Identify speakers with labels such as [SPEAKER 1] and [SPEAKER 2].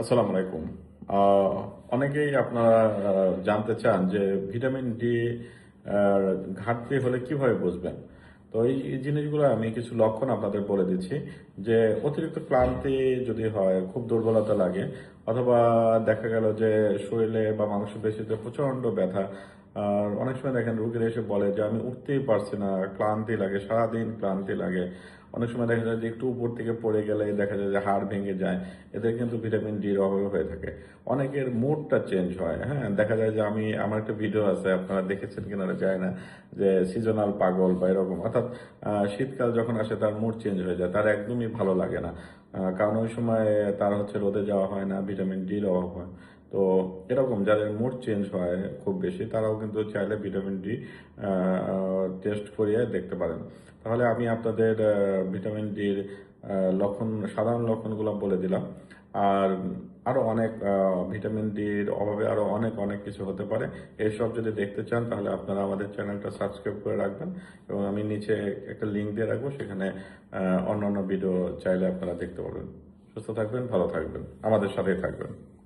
[SPEAKER 1] আসসালামু আলাইকুম। অনেকেই আপনারা জানতে চান যে ভিটামিন ডি ঘাটতি হলে কীভাবে বুঝবেন? তো এই এই জিনিসগুলো আমি কিছু লক্ষণ আপনাদের বলে দিচ্ছি যে অতিরিক্ত ক্লান্তি যদি হয়, খুব দুর্বলতা লাগে, অথবা দেখা গেল যে শরীরে বা মাংসপেশিতে প্রচণ্ড ব্যথা আর অনেক সময় দেখেন রুগীরা এসে বলে যে, আমি উঠতেই পারছি না, ক্লান্তি লাগে, সারাদিন ক্লান্তি লাগে। অনেক সময় দেখা যায় যে, একটু উপর থেকে পড়ে গেলে দেখা যায় যে, হাড় ভেঙে যায়। এতে কিন্তু ভিটামিন ডির অভাবে হয়ে থাকে। অনেকের মুডটা চেঞ্জ হয় হ্যাঁ? দেখা যায় যে, আমি, আমার একটা ভিডিও আছে, আপনারা দেখেছেন কিনা যায় না, যে, সিজনাল পাগল বা এরকম। অর্থাৎ শীতকাল যখন আসে, তার মুড চেঞ্জ হয়ে যায়, তার একদমই ভালো লাগে না। কারণ ওই সময় তার হচ্ছে রোদে যাওয়া হয় না, ভিটামিন ডির অভাব হয়। তো এরকম যাদের মুড চেঞ্জ হয় খুব বেশি, তারাও কিন্তু চাইলে ভিটামিন ডি টেস্ট করিয়ে দেখতে পারেন। তাহলে আমি আপনাদের ভিটামিন ডির লক্ষণ, সাধারণ লক্ষণগুলো বলে দিলাম। আর আরও অনেক ভিটামিন ডির অভাবে আরও অনেক অনেক কিছু হতে পারে। এইসব যদি দেখতে চান, তাহলে আপনারা আমাদের চ্যানেলটা সাবস্ক্রাইব করে রাখবেন এবং আমি নিচে একটা লিঙ্ক দিয়ে রাখব, সেখানে অন্য অন্য ভিডিও চাইলে আপনারা দেখতে পারবেন। সুস্থ থাকবেন, ভালো থাকবেন, আমাদের সাথেই থাকবেন।